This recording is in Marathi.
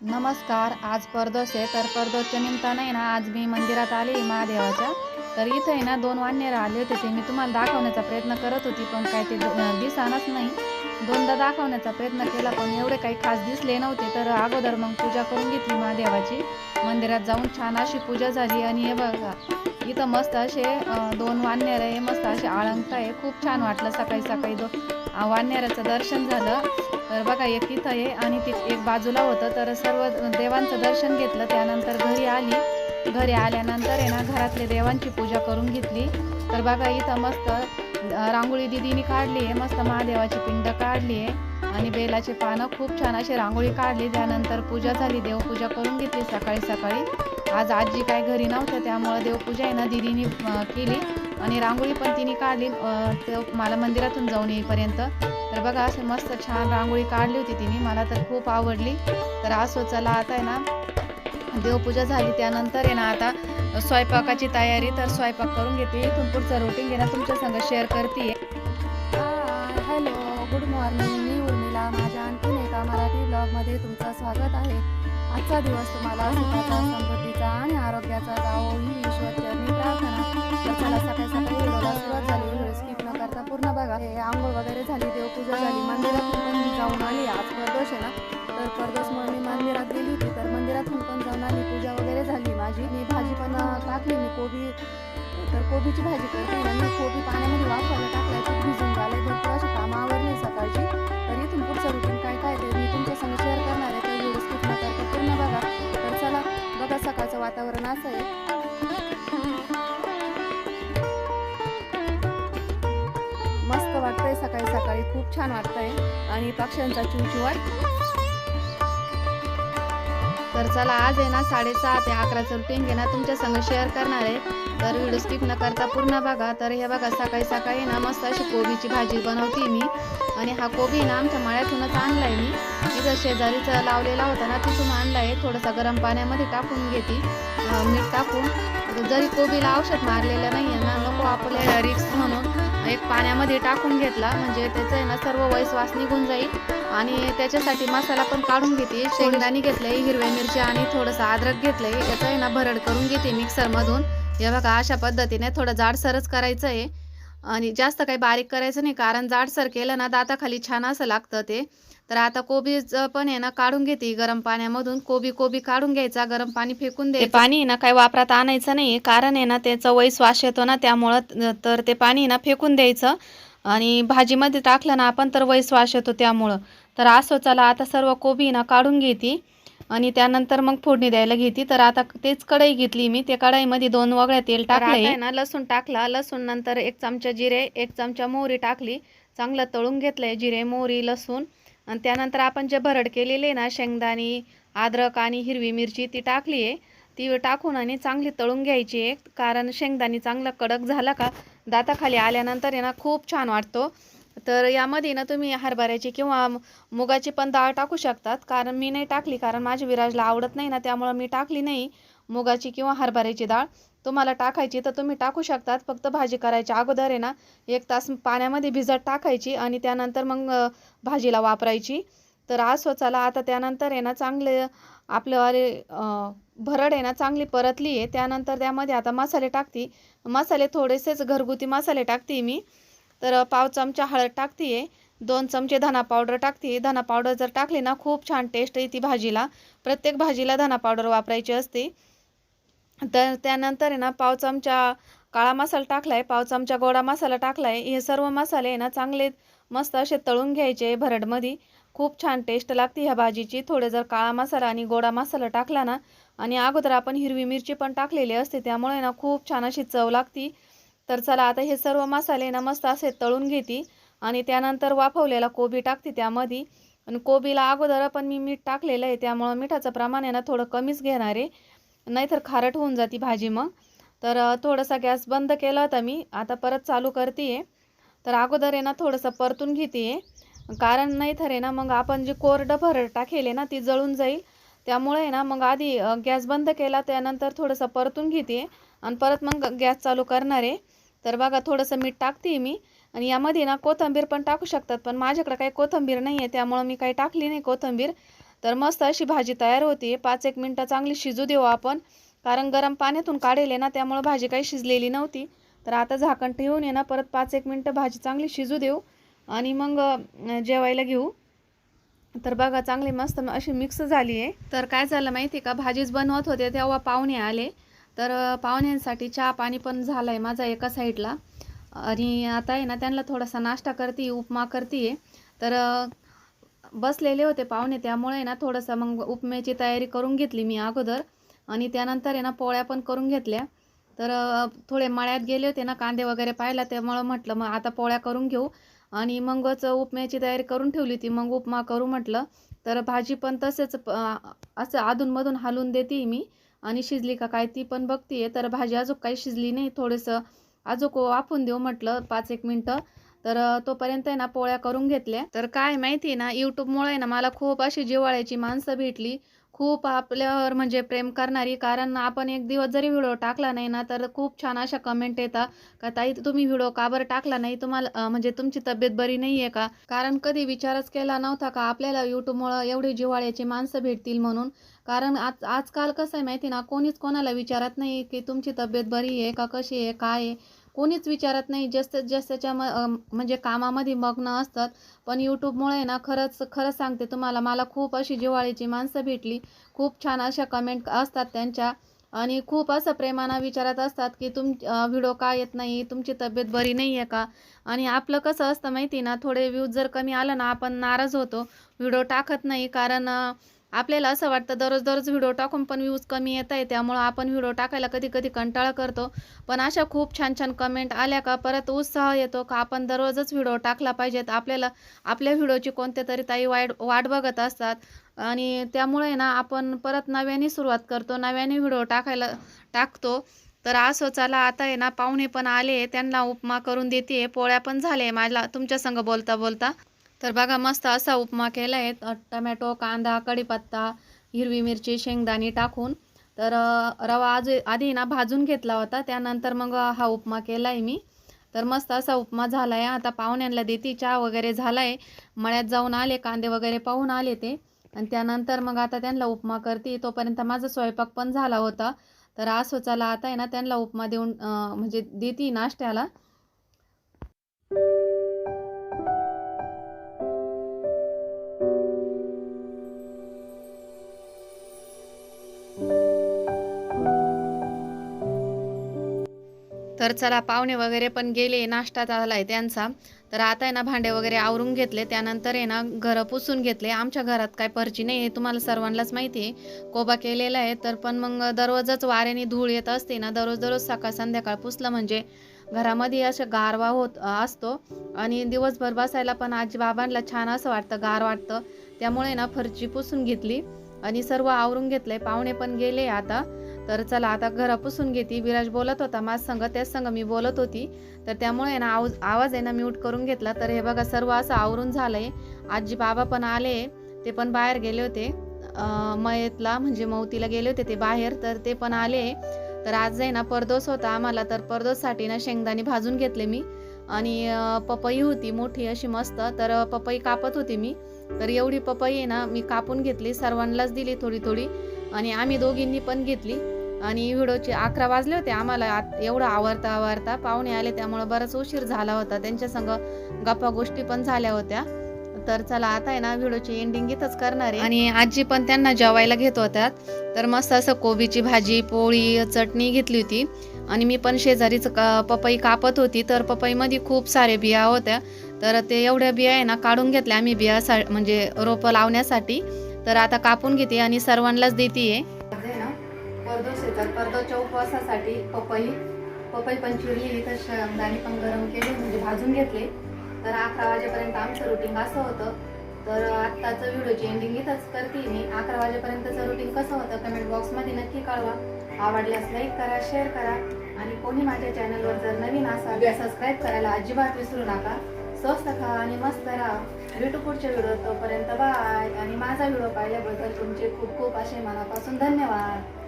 नमस्कार आज परदोष आहे तर परदोषच्या निमित्तानं आहे ना आज मी मंदिरात आले महादेवाच्या. तर इथं आहे ना दोन वानर राहिले होते ते मी तुम्हाला दाखवण्याचा प्रयत्न करत होती पण काय ते दिसानच नाही. दोनदा दाखवण्याचा प्रयत्न केला पण एवढे काही खास दिसले नव्हते. तर अगोदर मग पूजा करून घेतली महादेवाची. मंदिरात जाऊन छान अशी पूजा झाली आणि हे बघा इथं मस्त असे दोन वानर आहे मस्त असे आळंगता आहे. खूप छान वाटलं सकाळी सकाळी दो अं, दर्शन झालं. तर बघा एक तिथं आहे आणि ती एक बाजूला होतं. तर सर्व देवांचं दर्शन घेतलं. त्यानंतर घरी आली. घरी आल्यानंतर आहे ना घरातले देवांची पूजा करून घेतली. तर बघा इथं मस्त रांगोळी दिदीने काढली आहे. मस्त महादेवाची पिंड काढली आहे. आणि बेलाचे पानं खूप छान अशी रांगोळी काढली. त्यानंतर पूजा झाली. देवपूजा करून घेतली सकाळी सकाळी. आज आजी काय घरी नव्हत्या त्यामुळं देवपूजा आहे ना दिदीने केली. आणि रांगोळी पण तिने काढली. मला मंदिरातून जाऊन येईपर्यंत. तर बघा असं मस्त छान रांगोळी काढली होती तिने. मला तर खूप आवडली. तर असो चला आता आहे ना देवपूजा झाली त्यानंतर आहे ना आता स्वयंपाकाची तयारी तर स्वयंपाक करून घेते. इथून पुढचं रुटीन आहे ना तुमच्या संग शेअर करते हॅलो गुड मॉर्निंग मी उर्मिला. माझ्या आणखीन एका मराठी ब्लॉगमध्ये तुमचं स्वागत आहे. आजचा दिवस तुम्हाला सुखाचा समृद्धीचा आणि आरोग्याचा जावो ही ईश्वरचरणी प्रार्थना. चला सकाळी सकाळी व्हिडिओला सुरुवात झाली. व्हिडिओ स्किप न करता पूर्ण बघा. हे आंघोळ वगैरे झाली देवपूजा झाली मंदिरातून पण मी जाऊन आली. आज परदोष आहे ना? तर प्रदोषमुळे मी मंदिरात गेली होती. तर मंदिरातून पण जाऊन आली. पूजा वगैरे झाली माझी. मी भाजी पण टाकली. मी कोबी तर कोबीची भाजी करते. ना मी कोबी पाण्यामध्ये वाफवायला टाकलाय भिजून झाले. भरपूर अशी कामावर नाही सकाळची. तर इथून पुढचं रुटीन काय काय ते मी तुमच्या संग शेअर बघा सकाळचं वातावरण असं आहे. मस्त वाटतंय सकाळी सकाळी. खूप छान वाटतंय. आणि पक्ष्यांचा चिवचिवाट. तर चला आज आहे ना साडेसहा ते अकराचं रुटीन घे ना तुमच्या संग शेअर करणार आहे. तर व्हिडिओ स्किप न करता पूर्ण बघा. तर हे बघा सकाळी सकाळी ना मस्त अशी कोबीची भाजी बनवते मी. आणि हा कोबी ना आमच्या मळ्यातूनच आणला आहे मी. इथं शेजारीचा लावलेला होता ना तिथून आणला आहे थोडासा गरम पाण्यामध्ये टाकून घेते. मीठ टाकून. जरी कोबीला औषध मारलेलं नाही आहे ना नको आपल्याला रिक्स म्हणून. एक पाण्यामध्ये टाकून घेतला. म्हणजे त्याचं आहे ना सर्व वैश्वास निघून जाईल. आणि त्याच्यासाठी मसाला पण काढून घेते. शेंगदाणे घेतलंय हिरव्या मिरच्या आणि थोडंसं अद्रक घेतलंय. याचं आहे ना भरड करून घेते मिक्सरमधून. हे बघा अशा पद्धतीने थोडं जाडसरच करायचं आहे आणि जास्त काही बारीक करायचं नाही कारण जाडसर केलं ना दाताखाली छान असं लागतं ते. तर आता कोबीचं पण आहे ना काढून घेते गरम पाण्यामधून. कोबी कोबी काढून घ्यायचा गरम पाणी फेकून द्यायचं. पाणी ना काही वापरात आणायचं नाही. कारण आहे ना त्याचा वय श्वास येतो ना त्यामुळं तर ते पाणी ना फेकून द्यायचं. आणि भाजीमध्ये टाकलं ना आपण तर वय श्वास येतो त्यामुळं. तर असं चला आता सर्व कोबी ना काढून घेते. आणि त्यानंतर मग फोडणी द्यायला घेते. तर आता तेच कढई घेतली मी. त्या कढईमध्ये दोन वगळ्या तेल टाकलंय. ना लसूण टाकला. लसूण नंतर एक चमचा जिरे एक चमचा मोहरी टाकली. चांगलं तळून घेतलंय जिरे मोहरी लसूण. आणि त्यानंतर आपण जे भरड केलेले ना शेंगदाणी अद्रक आणि हिरवी मिरची ती टाकली आहे. ती टाकून आणि चांगली तळून घ्यायची आहे. कारण शेंगदाणी चांगला कडक झाला का दाताखाली आल्यानंतर आहे ना खूप छान वाटतो. तर यामध्ये ना तुम्ही हरभऱ्याची किंवा मुगाची पण डाळ टाकू शकतात. कारण मी नाही टाकली कारण माझ्या विराजला आवडत नाही ना त्यामुळं मी टाकली नाही. मुगाची किंवा हरभऱ्याची डाळ तुम्हाला टाकायची तर तुम्ही टाकू शकतात. फक्त भाजी करायच्या अगोदर आहे ना एक तास पाण्यामध्ये भिजत टाकायची आणि त्यानंतर मग भाजीला वापरायची. तर असो चला आता त्यानंतर आहे ना चांगले आपल्यावाले भरड आहे ना चांगली परतली आहे. त्यानंतर त्यामध्ये आता मसाले टाकते. मसाले थोडेसेच घरगुती मसाले टाकते मी. तर पाव चमचा हळद टाकते आहे दोन चमचे धना पावडर टाकते धना पावडर जर टाकली ना खूप छान टेस्ट येते भाजीला. प्रत्येक भाजीला धना पावडर वापरायची असते. तर त्यानंतर आहे ना पाव चमचा काळा मसाला टाकला आहे पाव चमचा गोडा मसाला टाकला आहे हे सर्व मसाले आहे ना चांगले मस्त असे तळून घ्यायचे भरडमध्ये. खूप छान टेस्ट लागते ह्या भाजीची. थोडे जर काळा मसाला आणि गोडा मसाला टाकला ना आणि अगोदर आपण हिरवी मिरची पण टाकलेली असते त्यामुळे ना खूप छान अशी चव लागती. तर चला आता हे सर्व मसाले ना मस्त असे तळून घेते. आणि त्यानंतर वाफवलेला कोबी टाकते त्यामध्ये. आणि कोबीला अगोदर पण मी मीठ टाकलेलं आहे त्यामुळं मिठाचं प्रमाण आहे ना थोडं कमीच घेणार आहे. नाहीतर खारट होऊन जाते भाजी मग. तर थोडासा गॅस बंद केला होता मी. आता परत चालू करते आहे तर अगोदर आहे ना थोडंसं परतून घेते कारण कारण नाहीतर आहे ना मग आपण जे कोरडं भरड टाकेल आहे ना ती जळून जाईल. त्यामुळे आहे ना मग आधी गॅस बंद केला त्यानंतर थोडंसं परतून घेते आणि परत मग गॅस चालू करणार आहे. तर बघा थोडंसं मीठ टाकते मी. आणि यामध्ये ना कोथिंबीर पण टाकू शकतात. पण माझ्याकडे काही कोथिंबीर नाही आहे त्यामुळं मी काही टाकली नाही कोथिंबीर. तर मस्त अशी भाजी तयार होती. पाच एक मिनटं चांगली शिजू देऊ आपण. कारण गरम पाण्यातून काढेल ना त्यामुळं भाजी काही शिजलेली नव्हती. तर आता झाकण ठेवून ये ना परत पाच एक मिनटं भाजी चांगली शिजू देऊ. आणि मग जेवायला घेऊ. तर बघा चांगली मस्त अशी मिक्स झाली आहे. तर काय झालं माहिती आहे का भाजीच बनवत होते तेव्हा पाहुणे आले. तर पाहुण्यांसाठी चहा पाणी पण झालं आहे माझा एका साईडला. आणि आता आहे ना त्यांना थोडासा नाश्ता करते उपमा करते. तर बसलेले होते पाहुणे त्यामुळे ना थोडंसं मग उपम्याची तयारी करून घेतली मी अगोदर. आणि त्यानंतर आहे ना पोळ्या पण करून घेतल्या. तर थोडे मळ्यात गेले होते ना कांदे वगैरे पाहिला त्यामुळं म्हटलं मग आता पोळ्या करून घेऊ. आणि मगच उपम्याची तयारी करून ठेवली होती मग उपमा करू म्हटलं. तर भाजी पण तसेच असं अधूनमधून हालून देते मी. आणि शिजली का काय ती पण बघतीये. तर भाजी अजून काही शिजली नाही थोडंसं अजून वाफून देऊ म्हटलं पाच एक मिनटं. तर तोपर्यंत आहे ना पोळ्या करून घेतल्या. तर काय माहिती आहे ना यूट्यूबमुळे ना मला खूप अशी जिव्हाळ्याची माणसं भेटली. खूप आपल्यावर म्हणजे प्रेम करणारी कारण आपण एक दिवस जरी व्हिडिओ टाकला नाही ना तर खूप छान अशा कमेंट येतात का ताई तुम्ही व्हिडिओ का बरं टाकला नाही? तुम्हाला म्हणजे तुमची तब्येत बरी नाही आहे का? कारण कधी विचारच केला नव्हता का आपल्याला यूट्यूबमुळं एवढी जिव्हाळ्याची माणसं भेटतील म्हणून. कारण आज आजकाल कसं आहे माहिती ना कोणीच कोणाला विचारत नाही की तुमची तब्येत बरी आहे का कशी आहे काय आहे. कोणीच विचारत नाही. जास्त जास्तच्या म म्हणजे कामामध्ये मग्न असतात पण यूट्यूबमुळे ना खरंच खरंच सांगते तुम्हाला मला खूप अशी जिव्हाळीची माणसं भेटली. खूप छान अशा कमेंट असतात त्यांच्या आणि खूप असं प्रेमानं विचारत असतात की तुम व्हिडिओ का येत नाही? तुमची तब्येत बरी नाही आहे का? आणि आपलं कसं असतं माहिती ना थोडे व्ह्यूज जर कमी आलं ना आपण नाराज होतो. व्हिडिओ टाकत नाही कारण आपल्याला असं वाटतं दररोज दररोज व्हिडिओ टाकून पण व्ह्यूज कमी येत आहे त्यामुळं आपण व्हिडिओ टाकायला कधी कधी कंटाळा करतो. पण अशा खूप छान छान कमेंट आल्या का परत उत्साह येतो का आपण दररोजच व्हिडिओ टाकला पाहिजेत. आपल्याला आपल्या व्हिडिओची कोणत्या तरी ताई वाईट वाट बघत असतात. आणि त्यामुळे ना आपण परत नव्याने सुरुवात करतो नव्याने व्हिडिओ टाकायला टाकतो. तर असं चला आता आहे ना पाहुणे पण आले त्यांना उपमा करून देते पोळ्या पण झाले मला तुमच्या संग बोलता बोलता. तर बघा मस्त असा उपमा केला आहे टमॅटो कांदा कढीपत्ता हिरवी मिरची शेंगदाणे टाकून. तर रवा आज आधी ना भाजून घेतला होता. त्यानंतर मग हा उपमा केला आहे मी. तर मस्त असा उपमा झाला आहे आता पाहुण्यांना देते. चहा वगैरे झाला आहे मळ्यात जाऊन आले कांदे वगैरे पाहून आले ते. आणि त्यानंतर मग आता त्यांना उपमा करते. तोपर्यंत माझा स्वयंपाक पण झाला होता. तर आसोचाला आता आहे ना त्यांना उपमा देऊन म्हणजे देते नाश्त्याला. तर चला पाहुणे वगैरे पण गेले नाश्ता झालाय त्यांचा. तर आता आहे ना भांडे वगैरे आवरून घेतले. त्यानंतर आहे ना घरं पुसून घेतले. आमच्या घरात काय परची नाही हे तुम्हाला सर्वांनाच माहिती आहे. कोबा केलेला आहे तर पण मग दररोजच वाऱ्याने धूळ येत असते ना दररोज दररोज सकाळ संध्याकाळ पुसलं म्हणजे घरामध्ये असं गारवा होत असतो. आणि दिवसभर बसायला पण आजी बाबांना छान असं वाटतं गार वाटतं. त्यामुळे ना फरची पुसून घेतली. आणि सर्व आवरून घेतले पाहुणे पण गेले आता. तर चला आता घर पुसून घेते. विराज बोलत होता माझ संग त्याच संग मी बोलत होती. तर त्यामुळे ना आवाज आवाज आहे ना म्यूट करून घेतला. तर हे बघा सर्व असं आवरून झालंय. आजी बाबा पण आले ते पण बाहेर गेले होते. मयतला म्हणजे मौतीला गेले होते ते बाहेर तर ते पण आले. तर आज आहे ना परदोस होता आम्हाला तर परदोससाठी ना शेंगदाणे भाजून घेतले मी. आणि पपई होती मोठी अशी मस्त. तर पपई कापत होती मी. तर एवढी पपई आहे ना मी कापून घेतली सर्वांनाच दिली थोडी थोडी आणि आम्ही दोघींनी पण घेतली. आणि व्हिडिओचे अकरा वाजले होते. आम्हाला आत- एवढं आवरता आवरता पाहुणे आले त्यामुळं बराच उशीर झाला होता. त्यांच्या संग गप्पा गोष्टी पण झाल्या होत्या. तर चला आता आहे ना व्हिडिओची एंडिंग इथंच करणार आहे. आणि आजी पण त्यांना जेवायला घेत होत्यात. तर मस्त असं कोबीची भाजी पोळी चटणी घेतली होती. आणि मी पण शेजारीच का पपई कापत होती. तर पपईमध्ये खूप सारे बिया होत्या. तर ते एवढ्या बिया आहे ना काढून घेतल्या आम्ही बिया सा म्हणजे रोपं लावण्यासाठी. तर आता कापून घेते आणि सर्वांनाच देते परदोश येतात. परदोच्या उपवासासाठी पपई पपई पण चिरली इथं शेंगदाणे पण गरम केले म्हणजे भाजून घेतले. तर अकरा वाजेपर्यंत आमचं रुटीन असं होतं. तर आत्ताचं व्हिडिओची एंडिंग इथंच करते मी. अकरा वाजेपर्यंतचं रुटीन कसं होतं कमेंट बॉक्समध्ये नक्की कळवा. आवडल्यास लाईक करा शेअर करा. आणि कोणी माझ्या चॅनलवर जर नवीन असाल तर सबस्क्राईब करायला अजिबात विसरू नका. स्वस्त खा आणि मस्त राहा. भेटू पुढच्या व्हिडिओ तोपर्यंत बाय आणि माझा व्हिडिओ पाहिल्याबद्दल तुमचे खूप खूप असे मनापासून धन्यवाद.